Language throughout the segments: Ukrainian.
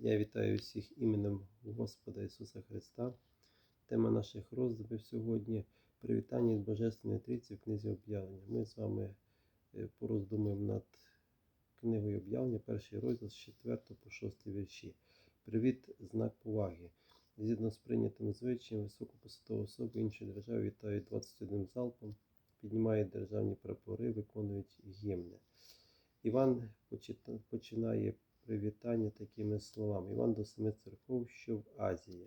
Я вітаю всіх іменем Господа Ісуса Христа. Тема наших роздумів сьогодні привітання від Божественної Трійці в книзі об'явлення. Ми з вами е, пороздумуємо над книгою об'явлення, перший розділ з 4 по 6 вірші. Привіт, знак поваги. Згідно з прийнятим звичаєм, високопосадову особу іншої держави вітають 21 залпом, піднімають державні прапори, виконують гімни. Іван починає привітання такими словами. Іван до семи церков, що в Азії.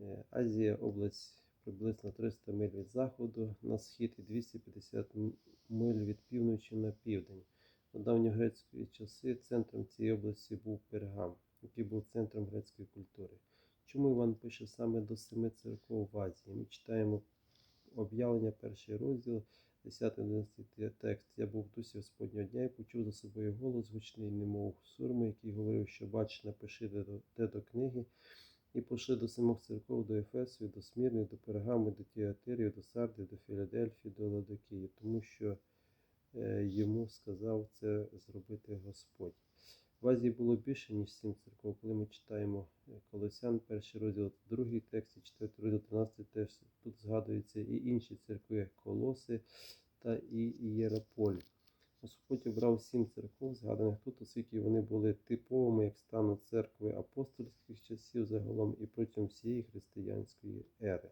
Е, Азія область приблизно 300 миль від заходу на схід і 250 миль від півночі на південь. У давньогрецькі часи центром цієї області був Пергам, який був центром грецької культури. Чому Іван пише саме до семи церков в Азії? Ми читаємо об'явлення, перший розділ, 10-11 текст. Я був в дусі Господнього дня і почув за собою голос гучний, немов сурми, який говорив, що бач, напиши де до, де до книги, і пошли до самих церков, до Ефесу, до Смірни, до Пергами, до Тіатирів, до Сарди, до Філадельфії, до Ладокії, тому що е, йому сказав це зробити Господь. В Азії було більше, ніж сім церков. Коли ми читаємо е, Колосян, перший розділ, другий текст, і четвертий розділ, 13 теж тут згадуються і інші церкви, як Колоси та і Ієрополь. Господь обрав сім церков, згаданих тут, оскільки вони були типовими як стану церкви апостольських часів загалом і протягом всієї християнської ери.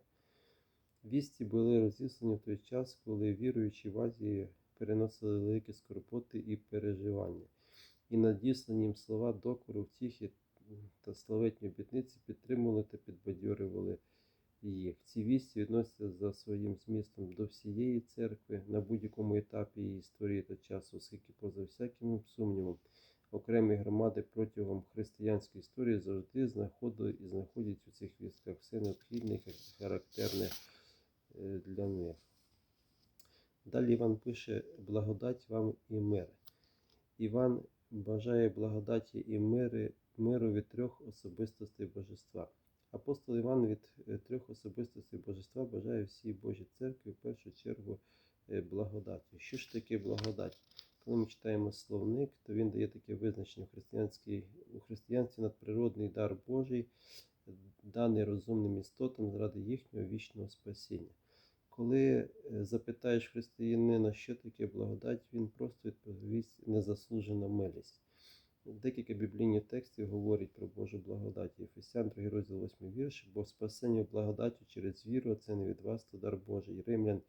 Вісті були розіслані в той час, коли віруючі в Азії переносили великі скорботи і переживання і надіслані їм слова докору, втіхи та славетні обітниці підтримували та підбадьорювали їх. Ці вісті відносяться за своїм змістом до всієї церкви на будь-якому етапі її історії та часу, оскільки поза всяким сумнівом окремі громади протягом християнської історії завжди знаходили і знаходять у цих вістках все необхідне і характерне е, для них. Далі Іван пише: благодать вам і мир. Іван бажає благодаті і мири, миру від трьох особистостей Божества. Апостол Іван від е, трьох особистостей Божества бажає всій Божій церкві в першу чергу е, благодаті. Що ж таке благодать? Коли ми читаємо словник, то він дає таке визначення у християнській у християнстві надприродний дар Божий, даний розумним істотам заради їхнього вічного спасіння. Коли е, запитаєш християнина, що таке благодать, він просто відповість незаслужена милість. Декілька біблійних текстів говорять про Божу благодать. Єфесян, 2 розділ 8 вірш, бо спасення благодаттю через віру, це не від вас, то дар Божий. Римлян,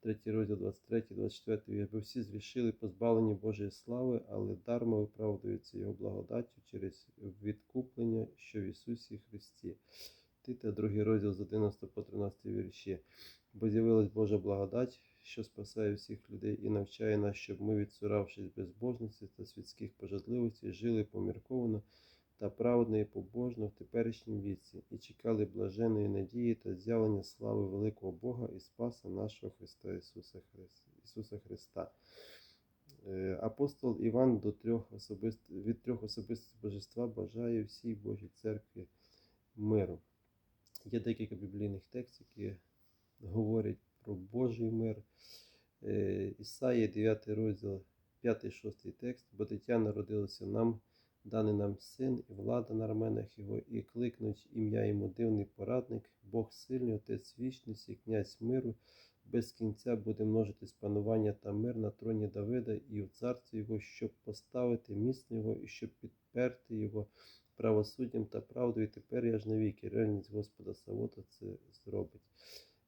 3 розділ 23, 24 вірш, бо всі зрішили позбавлені Божої слави, але дарма виправдується Його благодаттю через відкуплення, що в Ісусі Христі. Тита, 2 розділ з 11 по 13 вірші. Бо з'явилась Божа благодать, що спасає всіх людей і навчає нас, щоб ми, відсуравшись безбожності та світських пожадливостей, жили помірковано та праведно і побожно в теперішнім віці, і чекали блаженої надії та з'явлення слави великого Бога і Спаса нашого Христа Ісуса, Христа. Ісуса Христа. Е, Апостол Іван до трьох особист... від трьох особистостей божества бажає всій Божій церкві миру. Є декілька біблійних текстів, які говорять про Божий мир. Е, Ісаїя, 9 розділ, 5-6 текст, бо дитя народилося нам, даний нам син, і влада на раменах його, і кликнуть ім'я йому дивний порадник, Бог сильний, Отець вічності, князь миру, без кінця буде множитись панування та мир на троні Давида і в царстві його, щоб поставити міцно його і щоб підперти його правосуддям та правдою. Тепер я ж навіки, реальність Господа Савота це зробить.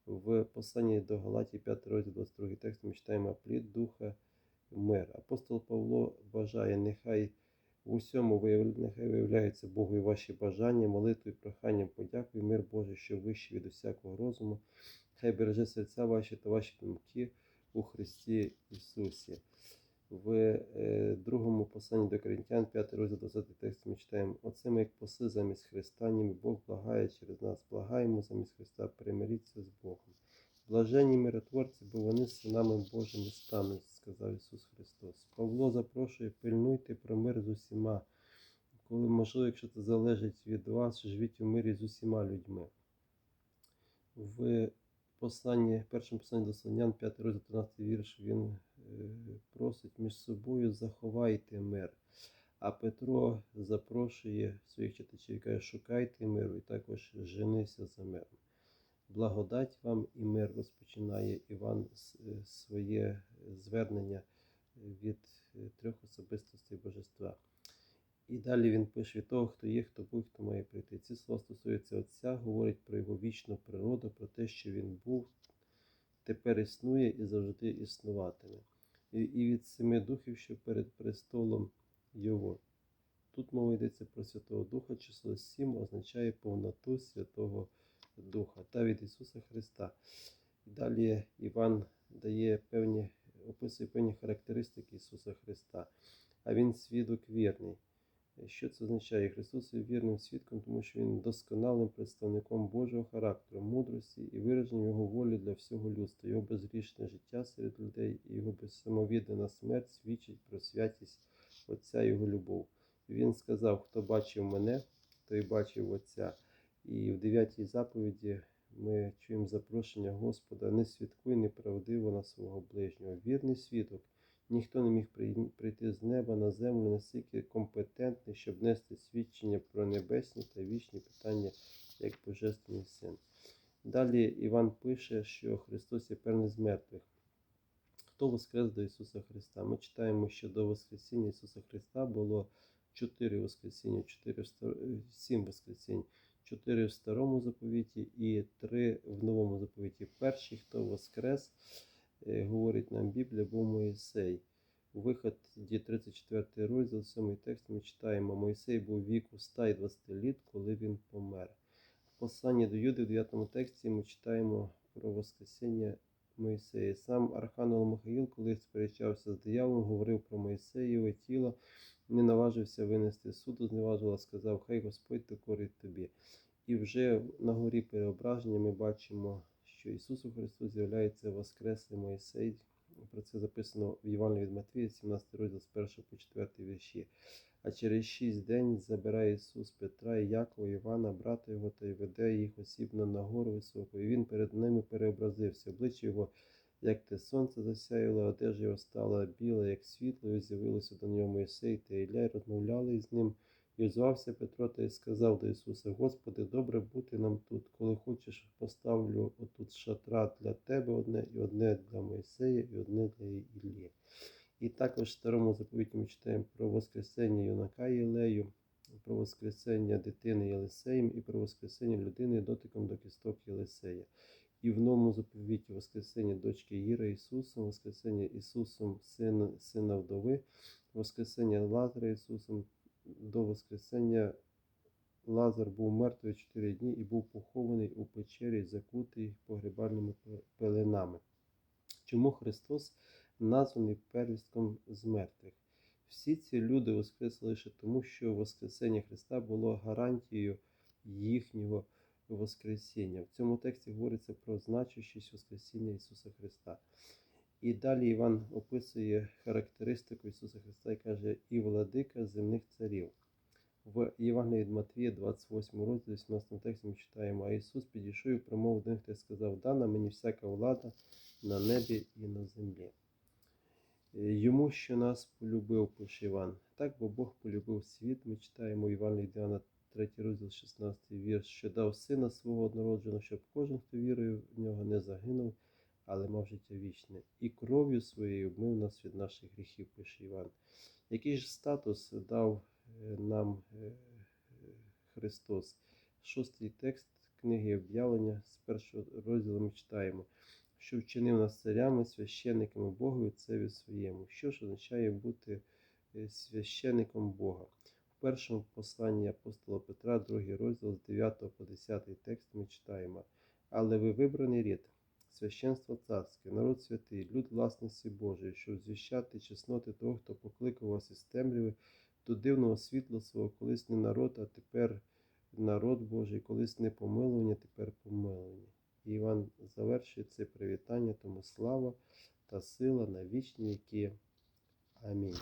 В посланні до Галатії 5 розділ 22 текст ми читаємо плід духа мир. Апостол Павло бажає, нехай в усьому нехай виявляються Богу і ваші бажання, молитвою, проханням, подякою, мир Божий, що вищий від усякого розуму. Хай береже серця ваші та ваші думки у Христі Ісусі. В е, другому посланні до Коринтян, 5 розділ 20 текст ми читаємо: Оце ми як посли замість Христа, ніби Бог благає через нас, благаємо замість Христа, примиріться з Богом. Блаженні миротворці, бо вони синами Божими стануть, сказав Ісус Христос. Павло запрошує, пильнуйте про мир з усіма. Коли можливо, якщо це залежить від вас, живіть у мирі з усіма людьми. В посланні, першому посланні до Слонян, 5 розділ 13 вірш, він просить між собою заховайте мир. А Петро запрошує своїх читачів, каже, шукайте миру і також женися за миром. Благодать вам і мир розпочинає Іван е, своє звернення від е, трьох особистостей Божества. І далі він пише від того, хто є, хто був, хто має прийти. Ці слова стосуються Отця, говорить про його вічну природу, про те, що він був, тепер існує і завжди існуватиме. І, від семи духів, що перед престолом Його. Тут мова йдеться про Святого Духа, число 7 означає повноту Святого Духа та від Ісуса Христа. Далі Іван дає певні, описує певні характеристики Ісуса Христа, а Він свідок вірний. Що це означає? Христос є вірним свідком, тому що Він досконалим представником Божого характеру, мудрості і вираженням Його волі для всього людства, Його безгрішне життя серед людей і Його безсамовіддана смерть свідчить про святість Отця і Його любов. Він сказав, хто бачив мене, той бачив Отця. І в дев'ятій заповіді ми чуємо запрошення Господа: не свідкуй неправдиво на свого ближнього. Вірний свідок. Ніхто не міг прийти з неба на землю настільки компетентний, щоб нести свідчення про небесні та вічні питання як Божественний син. Далі Іван пише, що Христос є перший з мертвих. Хто воскрес до Ісуса Христа? Ми читаємо, що до Воскресіння Ісуса Христа було чотири Воскресіння, сім Воскресінь, чотири в старому заповіті і три в новому заповіті. Перший, хто воскрес, говорить нам Біблія, був Моїсей. У виході 34 розділ, 7 текст ми читаємо, Мойсей був віку 120 літ, коли він помер. В посланні до Юди в 9 тексті ми читаємо про Воскресіння Моїсея. Сам Архангел Михаїл, коли сперечався з дияволом, говорив про Моїсеєве тіло, не наважився винести суду, зневажила, сказав, хай Господь докорить тобі. І вже на горі переображення ми бачимо, що Ісусу Христу з'являється Воскреслий Моїсей. Про це записано в Євангелії від Матвія, 17 розділ з 1 по 4 вірші. А через шість день забирає Ісус Петра і Якова, Івана, брата його, та й веде їх осібно на гору високу. І він перед ними переобразився. Обличчя його, як те сонце засяяло, одежа його стала біла, як світло, і з'явилося до нього Моїсей та Ілля, і розмовляли з ним. І озвався Петро та й сказав до Ісуса: Господи, добре бути нам тут. Коли хочеш, поставлю отут шатра для тебе одне, і одне для Моїсея, і одне для Іллі. І також в старому заповіті ми читаємо про Воскресення юнака Єлею, про Воскресення дитини Єлисеєм і про Воскресення людини дотиком до кісток Єлисея. І в новому заповіті Воскресення дочки Іра Ісусом, Воскресення Ісусом сина, сина вдови, Воскресення Лазаря Ісусом, до Воскресення Лазар був мертвий чотири дні і був похований у печері, закутий погребальними пеленами. Чому Христос названий первістком з мертвих? Всі ці люди воскресли лише тому, що Воскресення Христа було гарантією їхнього Воскресіння. В цьому тексті говориться про значущість Воскресіння Ісуса Христа. І далі Іван описує характеристику Ісуса Христа і каже, і владика земних царів. В Євангелії від Матвія, 28 розділі, 18 тексті ми читаємо, а Ісус підійшов і промовив до них та сказав, дана мені всяка влада на небі і на землі. Йому, що нас полюбив, пише Іван. Так, бо Бог полюбив світ, ми читаємо від Іоанна, 3 розділ, 16 вірш, що дав сина свого однородженого, щоб кожен, хто вірує в нього, не загинув, але мав життя вічне. І кров'ю своєю вмив нас від наших гріхів, пише Іван. Який ж статус дав е, нам е, е, Христос? Шостий текст книги об'явлення з першого розділу ми читаємо, що вчинив нас царями, священниками Богу і Отцеві своєму. Що ж означає бути священником Бога? В першому посланні апостола Петра, другий розділ з 9 по 10 текст ми читаємо. Але ви вибраний рід, священство царське, народ святий, люд власності Божої, щоб звіщати чесноти того, хто покликав вас із темряви до дивного світла свого, колись не народ, а тепер народ Божий, колись не помилування, тепер помилування. І Іван завершує це привітання, тому слава та сила на вічні віки. Амінь.